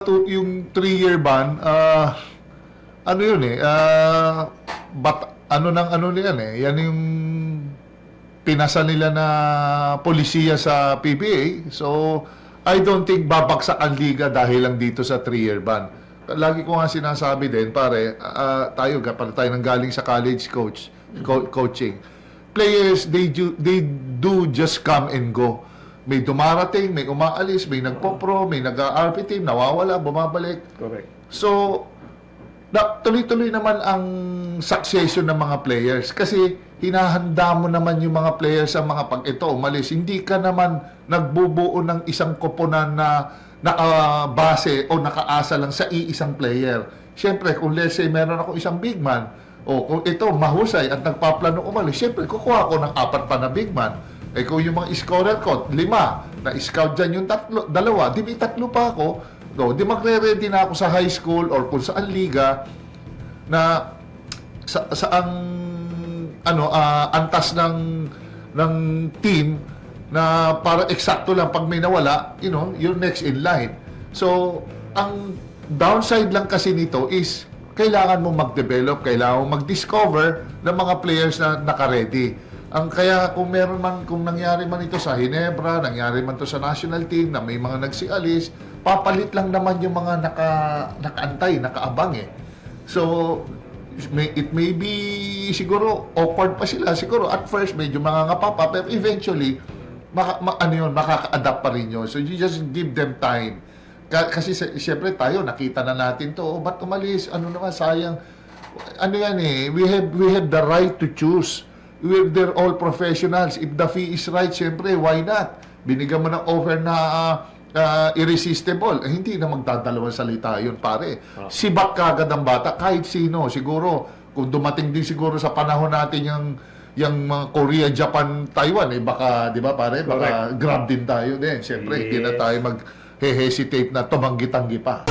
to, yung three-year ban, ah, ano yun eh, ah, bat, ano nang ano yan eh, yan yung pinasa nila na polisiya sa PBA. So, I don't think babagsak ang liga dahil lang dito sa three-year ban. Lagi ko nga sinasabi din, pare, ah, tayo, pare tayo nang galing sa college coach, co- coaching. Players, they do, they do just come and go. May dumarating, may umaalis, may nagpo-pro, may nag-RP team, nawawala, bumabalik. Correct. So, na, tuloy-tuloy naman ang succession ng mga players kasi hinahanda mo naman yung mga players sa mga pag ito umalis. Hindi ka naman nagbubuo ng isang koponan na nakabase o nakaasa lang sa iisang player. Siyempre, kung let's say meron ako isang big man, o kung ito mahusay at nagpaplano umalis, siyempre kukuha ko ng apat pa na big man. Eh kung yung mga scorer ko, lima, na-scout dyan yung tatlo, dalawa, di may tatlo pa ako, no, di magre-ready na ako sa high school or kung saan liga na sa, sa ang ano ah, antas ng ng team na para eksakto lang pag may nawala, you know, you're next in line. So, ang downside lang kasi nito is kailangan mo mag-develop, kailangan mo mag-discover ng mga players na naka-ready. Ang kaya kung meron man kung nangyari man ito sa Hinebra, nangyari man to sa national team na may mga nagsialis, papalit lang naman yung mga naka nakaantay, nakaabang eh. So it may be siguro awkward pa sila siguro at first medyo mangangapa pa pero eventually maka, ma, ano yun, makaka-adapt pa rin yun. So you just give them time. Ka- kasi siyempre tayo nakita na natin to, oh, ba't umalis? Ano naman sayang. Ano yan eh, we have we have the right to choose. Have, they're all professionals. If the fee is right, siyempre, why not? Binigyan mo ng offer na ah, ah, irresistible. Eh, hindi na magdadalawang salita yun, pare. Sibak kagad ang bata, kahit sino. Siguro, kung dumating din siguro sa panahon natin yung yung mga Korea, Japan, Taiwan, eh baka, di ba pare, baka grab din tayo din. Siyempre, hindi na Yes. tayo mag-hesitate na tumanggi-tanggi pa.